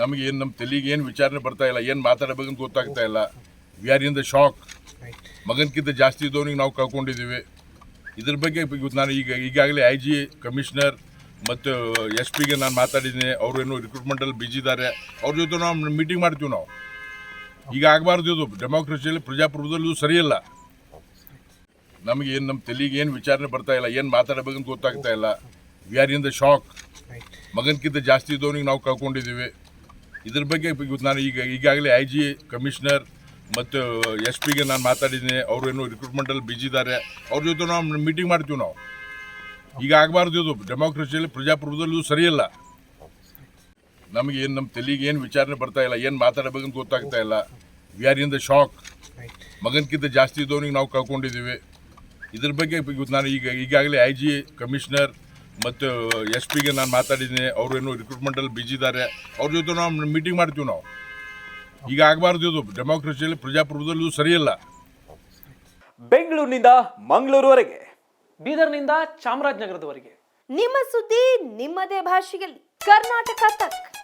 ನಮಗೆ ಏನು ನಮ್ಮ ತಲೆಗೆ ಏನು ವಿಚಾರಣೆ ಬರ್ತಾ ಇಲ್ಲ, ಏನು ಮಾತಾಡಬೇಕಂತ ಗೊತ್ತಾಗ್ತಾ ಇಲ್ಲ. We are in the shock ಮಗನಕ್ಕಿಂತ ಜಾಸ್ತಿ ಇದ್ದವನಿಗೆ ನಾವು ಕಳ್ಕೊಂಡಿದ್ದೀವಿ. ಇದ್ರ ಬಗ್ಗೆ ನಾನು ಈಗ, ಈಗಾಗಲೇ ಐ ಜಿ ಕಮಿಷನರ್ ಮತ್ತು ಎಸ್ ಪಿಗೆ ನಾನು ಮಾತಾಡಿದ್ದೀನಿ. ಅವರು ಏನು ರಿಕ್ರೂಟ್ಮೆಂಟಲ್ಲಿ ಬಿಜಿ ಇದ್ದಾರೆ. ಅವ್ರ ಜೊತೆ ನಾವು ಮೀಟಿಂಗ್ ಮಾಡ್ತೀವಿ ನಾವು. ಈಗ ಆಗಬಾರ್ದು ಇದು. ಡೆಮೋಕ್ರಸಿಯಲ್ಲಿ ಪ್ರಜಾಪ್ರಭುತ್ವದಲ್ಲಿ ಇದು ಸರಿಯಲ್ಲ ನಮಗೆ ಏನು ನಮ್ಮ ತಲೆಗೆ ಏನು ವಿಚಾರಣೆ ಬರ್ತಾ ಇಲ್ಲ, ಏನು ಮಾತಾಡಬೇಕಂತ ಗೊತ್ತಾಗ್ತಾ ಇಲ್ಲ. We are in the shock ಮಗನಕ್ಕಿಂತ ಜಾಸ್ತಿ ಇದ್ದವನಿಗೆ ನಾವು ಕಳ್ಕೊಂಡಿದ್ದೀವಿ. ಇದ್ರ ಬಗ್ಗೆ ನಾನು ಈಗ ಈಗಾಗಲೇ ಐ ಜಿ ಕಮಿಷನರ್ ಮತ್ತು ಎಸ್ ಪಿಗೆ ನಾನು ಮಾತಾಡಿದ್ದೀನಿ. ಅವರು ಏನು ರಿಕ್ರೂಟ್ಮೆಂಟಲ್ಲಿ ಬಿಜಿ ಇದ್ದಾರೆ ಅವ್ರ ಜೊತೆ ನಾವು ಮೀಟಿಂಗ್ ಮಾಡ್ತೀವಿ ನಾವು. ಈಗ ಆಗಬಾರ್ದು ಇದು. ಡೆಮೋಕ್ರಸಿಯಲ್ಲಿ ಪ್ರಜಾಪ್ರಭುತ್ವದಲ್ಲಿ ಇದು ಸರಿಯಲ್ಲ ನಮಗೆ ಏನು ನಮ್ಮ ತಲೆಗೆ ಏನು ವಿಚಾರಣೆ ಬರ್ತಾ ಇಲ್ಲ, ಏನು ಮಾತಾಡಬೇಕಂತ ಗೊತ್ತಾಗ್ತಾ ಇಲ್ಲ. We are in the shock ಮಗನಕ್ಕಿಂತ ಜಾಸ್ತಿ ಇದ್ದವನಿಗೆ ನಾವು ಕಳ್ಕೊಂಡಿದ್ದೀವಿ. ಇದ್ರ ಬಗ್ಗೆ ನಾನು ಈಗ ಈಗಾಗಲೇ ಐ ಜಿ ಕಮಿಷನರ್ ಮತ್ತು ಎಸ್ ಪಿಗೆ ನಾನು ಮಾತಾಡಿದ್ದೀನಿ ಅವರು ಏನು ರಿಕ್ರೂಟ್ಮೆಂಟಲ್ಲಿ ಬಿಜಿ ಇದ್ದಾರೆ ಅವ್ರ ಜೊತೆ ನಾವು ಮೀಟಿಂಗ್ ಮಾಡ್ತೀವಿ ನಾವು. ಈಗ ಆಗಬಾರ್ದು ಇದು ಡೆಮಾಕ್ರಸಿಯಲ್ಲಿ ಪ್ರಜಾಪ್ರಭುತ್ವದಲ್ಲಿ ಇದು ಸರಿಯಲ್ಲ. ಬೆಂಗಳೂರಿನಿಂದ ಮಂಗಳೂರುವರೆಗೆ. ಬೀದರ್ನಿಂದ ಚಾಮರಾಜನಗರದವರೆಗೆ. ನಿಮ್ಮ ಸುದ್ದಿ ನಿಮ್ಮದೇ ಭಾಷೆಯಲ್ಲಿ. ಕರ್ನಾಟಕ ತಕ್.